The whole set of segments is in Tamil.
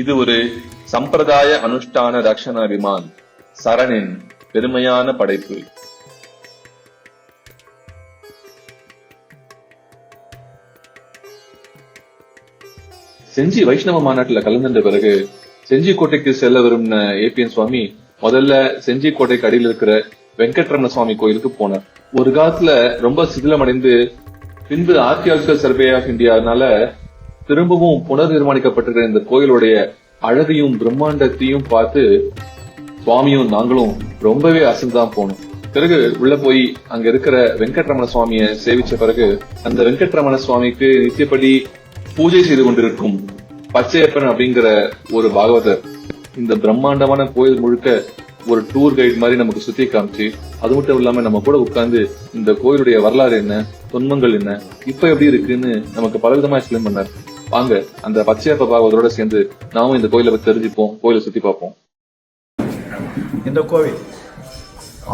இது ஒரு சம்பிரதாய அனுஷ்டான ரக்ஷண விமான் சரணின் பெருமையான படைப்பு. செஞ்சி வைஷ்ணவ மாநாட்டுல கலந்துட்ட பிறகு செஞ்சி கோட்டைக்கு செல்ல விரும்பின ஏபிஎன் சுவாமி முதல்ல செஞ்சி கோட்டைக்கு அடியில் இருக்கிற வெங்கட்ரமண சுவாமி கோயிலுக்கு போனார். ஒரு காலத்துல ரொம்ப சிதிலமடைந்து பின்பு ஆர்கியாலஜிக்கல் சர்வே ஆஃப் இந்தியானால திரும்பவும் புனர் நிர்மாணிக்கப்பட்டிருக்கிற இந்த கோயிலுடைய அழகையும் பிரம்மாண்டத்தையும் பார்த்து சுவாமியும் நாங்களும் ரொம்பவே அசந்துதான் போனோம். பிறகு உள்ள போய் அங்க இருக்கிற வெங்கட்ரமண சுவாமியை சேவிச்ச பிறகு அந்த வெங்கட்ரமண சுவாமிக்கு நித்தியப்படி பூஜை செய்து கொண்டிருக்கும் பச்சையப்பன் அப்படிங்கிற ஒரு பாகவதர் இந்த பிரம்மாண்டமான கோயில் முழுக்க ஒரு டூர் கைடு மாதிரி நமக்கு சுத்தி காமிச்சு அது மட்டும் இல்லாம நம்ம கூட உட்கார்ந்து இந்த கோயிலுடைய வரலாறு என்ன தொன்மங்கள் என்ன இப்ப எப்படி இருக்குன்னு நமக்கு பலவிதமா எக்ஸ்பிளைன் பண்ணார். வாங்க அந்த பச்சையப்ப பாகவதோட சேர்ந்து நாமும் இந்த கோயிலை பத்தி தெரிஞ்சுப்போம் கோயிலை சுத்தி பார்ப்போம். இந்த கோவில்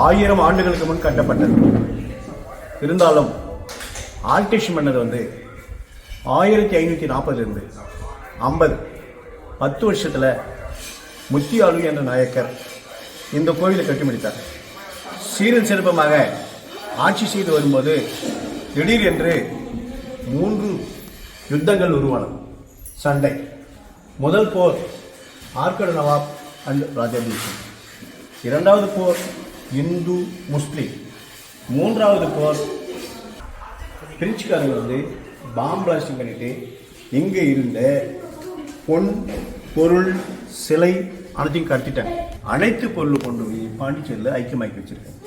ஆயிரம் ஆண்டுகளுக்கு முன் கட்டப்பட்டது. இருந்தாலும் ஆல்டிஷ் மன்னர் வந்து ஆயிரத்தி ஐநூற்றி நாற்பதுலேருந்து ஐம்பது பத்து வருஷத்தில் முத்தியாலு என்ற நாயக்கர் இந்த கோவிலை கட்டி முடித்தார் சீரன் சிறப்பமாக ஆட்சி செய்து வரும்போது திடீரென்று மூன்று யுத்தங்கள் உருவானது சண்டை. முதல் போர் ஆர்கட நவாப் அண்ட் ராஜபீஷன் இரண்டாவது போர் இந்து முஸ்லீம். மூன்றாவது போர் பிரிச்சுக்காரங்க வந்து பாம் பிளாஸ்டிங் பண்ணிவிட்டு இங்கே இருந்த பொன் பொருள் சிலை அனைத்தையும் கடத்திட்டாங்க. அனைத்து பொருளும் கொண்டு போய் பாண்டிச்சேரியில் ஐக்கியமாக்கி வச்சுருக்காங்க.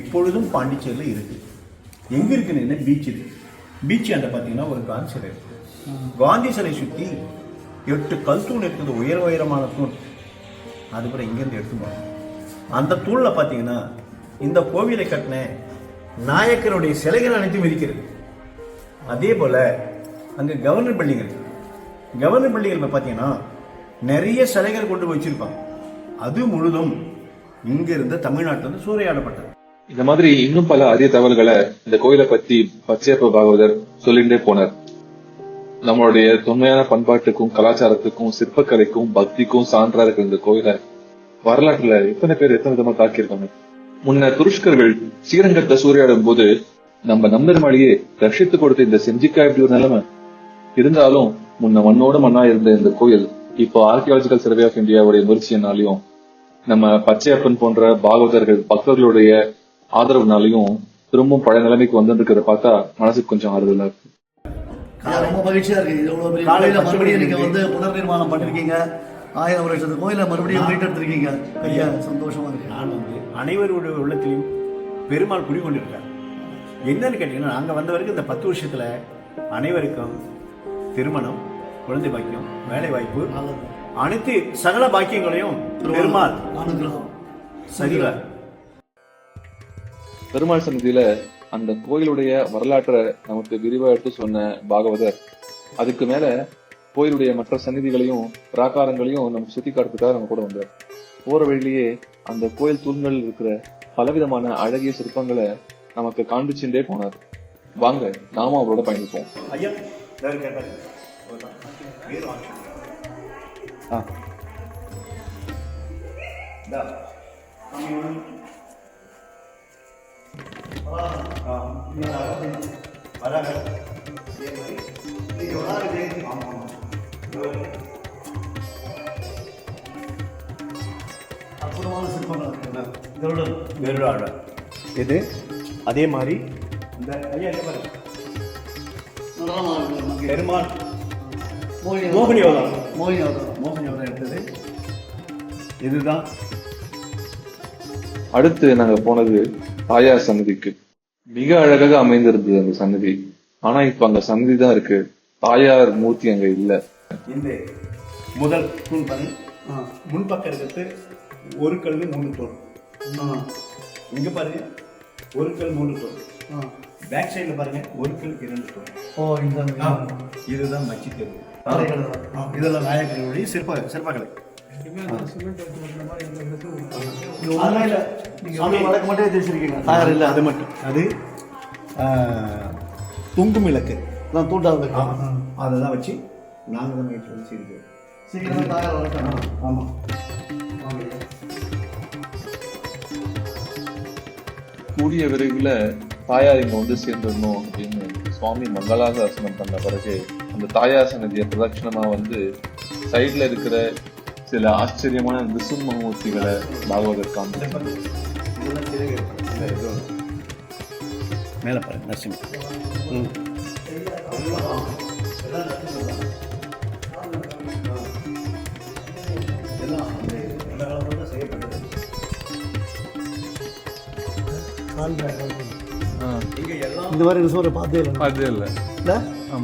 இப்பொழுதும் பாண்டிச்சேரியில் இருக்குது எங்கே இருக்குன்னு பீச் இருக்குது பீச் அந்த பார்த்தீங்கன்னா ஒரு காந்தி சிலை. இருக்குது காந்தி சிலை சுற்றி எட்டு கல் தூண் இருக்குது உயர் உயரமான தூண். அது கூட இங்கேருந்து எடுத்து போகணும். அந்த தூணில் பார்த்தீங்கன்னா இந்த கோவிலை கட்டின நாயக்கருடைய சிலைகள் அனைத்தும் இருக்கிறது. அதே போல் அங்கே கவர்னர் பள்ளிகள் கவர்னர் பள்ளிகள் பார்த்தீங்கன்னா நிறைய சிலைகள் கொண்டு போய் அது முழுதும் இங்கிருந்து தமிழ்நாட்டிலேருந்து சூறையாடப்பட்டது. இந்த மாதிரி இன்னும் பல அரிய தகவல்களை இந்த கோயிலை பத்தி பச்சையப்ப பாகவதர் சொல்லிண்டே போனார். நம்மளுடைய தொன்மையான பண்பாட்டுக்கும் கலாச்சாரத்துக்கும் சிற்பக்கலைக்கும் பக்திக்கும் சான்றா இருக்கிற இந்த கோயிலை வரலாற்றுல எத்தனை பேர் எத்தனை விதமா தாக்கியிருக்காங்க? முன்ன துருஷ்கர்கள் ஸ்ரீரங்கத்தை சூறையாடும் போது நம்ம நம்பெருமாளியே ரஷித்து கொடுத்த இந்த செஞ்சிக்கா இப்படி ஒரு நிலைமை. இருந்தாலும் முன்ன மண்ணோட மண்ணா இருந்த இந்த கோயில் இப்போ ஆர்கியாலஜிக்கல் சர்வே ஆஃப் இந்தியாவுடைய முயற்சியினாலையும் நம்ம பச்சையப்பன் போன்ற பாகவதர்கள் பக்தர்களுடைய ஆதரவுனாலையும் திரும்பவும் பழைய நிலைமைக்கு வந்துருக்கிறத பார்த்தா மனசுக்கு கொஞ்சம் ஆறுதலா இருக்கு. ரொம்ப மகிழ்ச்சியா இருக்கு. இவ்வளவு பெரிய காலையில கோயில மறுபடியும் நீங்க வந்து புனர் நிர்மாணம் பண்ணிருக்கீங்க. ஆயிரம் வருஷத்து கோயில மறுபடியும் மீட்டெடுத்திருக்கீங்க ஐயா சந்தோஷமா இருக்கு. நான் வந்து அனைவருடைய உள்ளத்திலையும் பெருமாள் குடிகொண்டிருக்கார் என்னன்னு கேட்டீங்கன்னா நாங்கள் வந்த வரைக்கும் இந்த பத்து வருஷத்துல அனைவருக்கும் திருமணம் குழந்தை பாக்கியம் வேலை வாய்ப்பு. அனைத்து சகல பாக்கியங்களையும் பெருமாள் சரிவார் பெருமாள் சன்னதியில அந்த கோயிலுடைய வரலாற்றை நமக்கு விரிவா எடுத்து சொன்ன பாகவதர் அதுக்கு மேல கோயிலுடைய மற்ற சந்நிதிகளையும் பிராகாரங்களையும் நம்ம சுத்தி காட்டுறதுக்காக நம்ம கூட வந்தார். போற வழியிலேயே அந்த கோயில் தூண்கள் இருக்கிற பலவிதமான அழகிய சிற்பங்களை நமக்கு காண்பிச்சுட்டே போனார். வாங்க நாமும் அவரோட பயணிப்போம். ஐயா அற்புதமான சிற்பங்கள் இது அதே மாதிரி இந்த ஐயா பாருங்க. பெருமாள் மோகினி அவதாரம். மோகினி அவதாரம் மோகினி அவதாரம் எடுத்தது இதுதான் அடுத்து நாங்க போனது தாயார் சன்னதிக்கு மிக அழகாக அமைந்திருந்தது அந்த சன்னதி. ஆனா இப்ப அங்க சன்னதி தான் இருக்கு. தாயார் மூர்த்தி அங்க இல்ல. இந்த முதல் தூண் பாருங்க முன்பக்கம் இருக்கிறது ஒரு கல் மூணு தூண் இங்க பாருங்க. ஒரு கல் மூணு தூண் பேக் சைடுல பாருங்க. ஒரு கல் இரண்டு தூண் ஓ இந்த இதுதான் மச்சி தெரு. இதெல்லாம் நாயக்கர்களுடைய சிற்ப சிற்பக்கலை. அதெல்லாம் வந்து வழக்கு மட்டும் தெரிஞ்சிருக்கீங்க. தாயார் இல்ல அது மட்டும். அது துங்கும் விளக்கு. நான் தூண்டாவது அதை தான் வச்சு நாங்கள் தான் வீட்டில் வச்சு இருக்கோம் சீக்கிரமே தாயார் வரட்டும் ஆமாம் கூடிய விரைவில் தாயார் இங்க வந்து சேர்ந்துடணும் அப்படின்னு சுவாமி மங்களாசாசனம் பண்ண பிறகு அந்த தாயார் சன்னதிய பிரதட்சணமா வந்து சைடுல இருக்கிற சில ஆச்சரியமான நிசும்மூர்த்திகளை பாகவதர் காமிச்சு மேலே பாருங்க நரசிம்ம. இந்த மாதிரி ரிசோர்ட்டை பார்த்தே இல்லை. அது இல்லை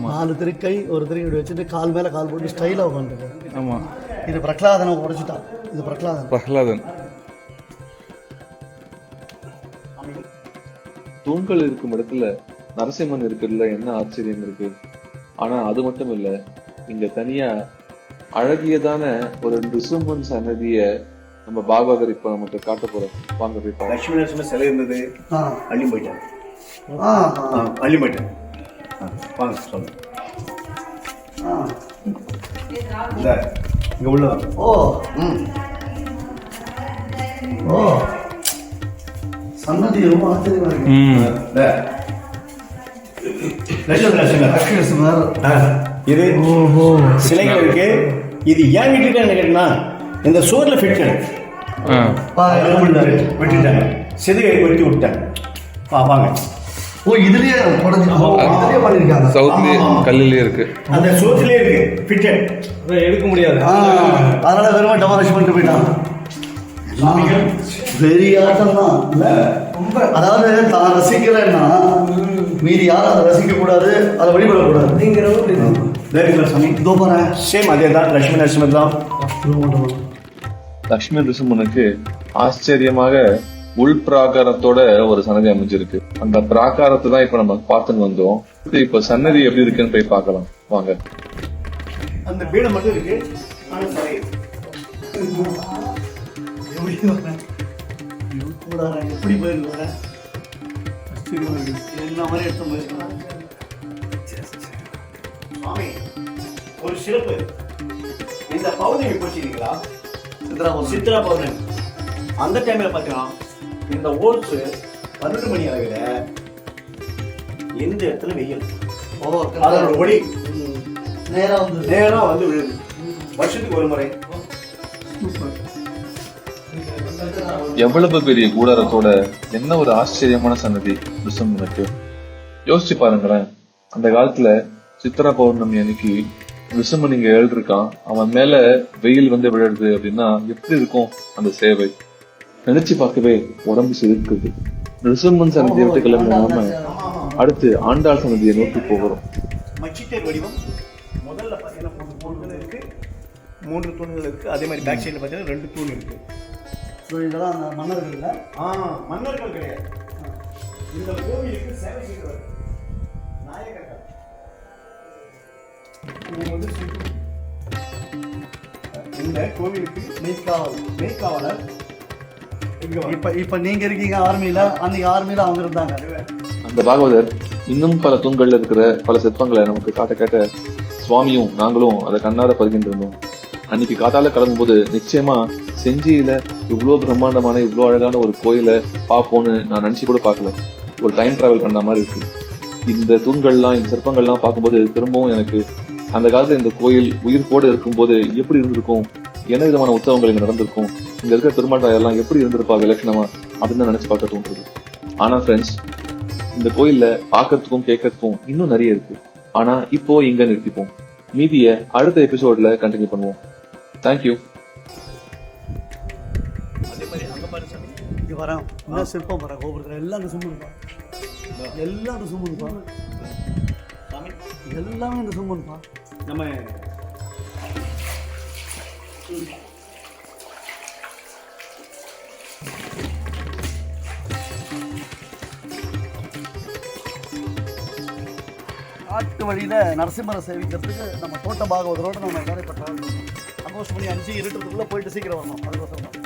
நாலு திருக்கை ஒரு திருக்கை வச்சுட்டு கால் மேலே கால் போட்டு ஸ்டைலாக உட்காந்துருக்கு ஆமாம் இது பிரகலாதனை உடைச்சிட்டான். இது பிரகலாதன். பிரகலாதன். தூண்கள் இருக்கும் இடத்துல நரசிம்மன் இருக்கிறதுல என்ன ஆச்சரியம் இருக்கு? ஆனா அது மட்டும் இல்ல இங்க தனியா அழகியதான ஒரு நிசும்மன் சன்னதிய நம்ம பாகவதர் இப்ப நமக்கு காட்ட போறோம். வாங்க போய். லட்சுமி நரசிம்ம சிலை இருந்தது. அள்ளி போயிட்டாங்க ஆ. ஆ அள்ளி போயிட்டாங்க வாங்க சொல்லுங்க. இங்கே உள்ள வாங்க. ஓ ம். ஓ. சன்னதி ரொம்ப ஆச்சரியமா இருக்கு. இது சிலைகள் இருக்கு. இது ஏன் விட்டுட்டாங்க கேட்டா இந்த சோர்ல ஃபிட்டட் ஆ. விட்டுட்டாங்க. சிதையை வெட்டி விட்டாங்க வாங்க. ஓ இதுலயே உடஞ்சி இதுலயே பண்ணிருக்காங்க. சவுத்லேயே. கல்லுலேயே இருக்கு. அந்த சோர்ஸ்லயே இருக்கு. ஃபிட்டட் எடுக்க முடியாது. ஆ, அதனால வெறும் டெமாலிஷ் பண்ணிட்டு போயிட்டான். பெரிய ஆட்டம் தான். இல்ல? அதாவது தான் ரசிக்கிறேன்னா மீதி யாரும் அதை ரசிக்க கூடாது அதை வழிபடக்கூடாது. தேவிங்களா சாமி இதோ சேம் அதே தான் லட்சுமி நரசிம்மர் தான். லக்ஷ்மி நிருசிம்மனுக்கு ஆச்சரியமாக உள் பிராகாரத்தோட ஒரு சன்னதி அமைஞ்சிருக்கு. அந்த பிராகாரத்தை தான் இப்ப நம்ம பார்த்துன்னு வந்தோம். இப்ப சன்னதி எப்படி இருக்குன்னு போய் பார்க்கலாம். வாங்க. அந்த பீடம் மட்டும் இருக்கு. எப்படி மாதிரி எடுத்து சுவாமி ஒரு சிறப்பு. இந்த பௌர்ணமி போச்சுங்களா சித்ரா பௌர்ணமி. அந்த டைம்ல பாத்தீங்கன்னா இந்த ஓட்ஸ் பன்னெண்டு மணி அளவில் எந்த இடத்துல வெயில்? ஓ அதோட ஒளி. ம். நேரா வந்து நேரா வந்து விழுது. வருஷத்துக்கு ஒரு முறை. எவ்வளவு பெரிய கூடாரத்தோட என்ன ஒரு ஆச்சரியமான சன்னதி நிருசிம்மனுக்கு யோசிச்சு பாருங்களேன். அந்த காலத்துல சித்திரா பௌர்ணமி அன்னைக்கு நிருசிம்மன் இங்க எழுதிருக்கான். அவன் மேல வெயில் வந்து விழுது அப்படின்னா எப்படி இருக்கும் அந்த சேவை? நினைச்சு பார்க்கவே உடம்பு சிரிக்குது நிருசிம்மன் சன்னதியை விட்டு கிளம்பினாம அடுத்து ஆண்டாள் சன்னதியை நோக்கி போகிறோம். வடிவம். முதல்ல பார்த்தீங்கன்னா மூணு தூண்கள் இருக்கு? மூன்று தூண்கள் இருக்கு. அதே மாதிரி பேக் சைடில் பார்த்தீங்கன்னா ரெண்டு தூண் இருக்கு. ஸோ இதெல்லாம் அந்த மன்னர்கள் இல்லை? ஆ மன்னர்கள் கிடையாது. இந்த கோவிலுக்கு சேவை செய்கிறவர் நாயகர்கள். இவங்க வந்து சிற்பி. இந்த கோவிலுக்கு மெய்க்காவல் மெய்க்காவலர் இப்போ இப்போ நீங்கள் இருக்கீங்க ஆர்மியில் அன்றைக்கி ஆர்மியில் அவங்க இருந்தாங்க. அந்த பாகவதர் இன்னும் பல தூண்கள்ல இருக்கிற பல சிற்பங்களை நமக்கு காட்ட காட்ட சுவாமியும் நாங்களும் அதை கண்ணார பருகிட்டு அன்னைக்கு காத்தால கிளம்பும்போது நிச்சயமா செஞ்சியில இவ்வளோ பிரம்மாண்டமான இவ்வளோ அழகான ஒரு கோயிலை பார்ப்போம்னு நான் நினைச்சு கூட பார்க்கல. ஒரு டைம் டிராவல் பண்ண மாதிரி இருக்கு. இந்த தூண்கள்லாம் இந்த சிற்பங்கள்லாம் பார்க்கும்போது திரும்பவும் எனக்கு அந்த காலத்துல இந்த கோயில் உயிர் கூட இருக்கும்போது எப்படி இருந்திருக்கும் என்ன விதமான உற்சவங்கள் இங்கே நடந்திருக்கும் இங்க இருக்கிற பெருமாட்டாய் எல்லாம் எப்படி இருந்திருப்பா விலட்சணமா அப்படின்னு தான் நினைச்சு பார்க்க தோன்றுது. ஆனா ஃப்ரெண்ட்ஸ் இந்த கோயில்ல பார்க்கறதுக்கும் கேட்கறதுக்கும் இன்னும் நிறைய இருக்கு. ஆனா இப்போ இங்க நிறுத்திப்போம். மீதிய அடுத்த எபிசோட்ல கண்டினியூ பண்ணுவோம். தேங்க்யூ வரேன் சிற்பம் வரேன் கோபுரத்தில் எல்லாம் இந்த சும்மனுப்பா எல்லாம் இந்த சும்மனுப்பா சாமி எல்லாமே இந்த சும்மனுப்பா நம்ம காட்டு வழியில் நரசிம்மரை சேவிக்கிறதுக்கு நம்ம தோட்ட பாகவதரோடு நம்ம எல்லாரும் இப்போ ட்ராவல் பண்ணணும் அங்கோஷ் மணி அஞ்சு இருட்டுக்குள்ளே போயிட்டு சீக்கிரம் வரணும். அதுக்கோசரம் தான்.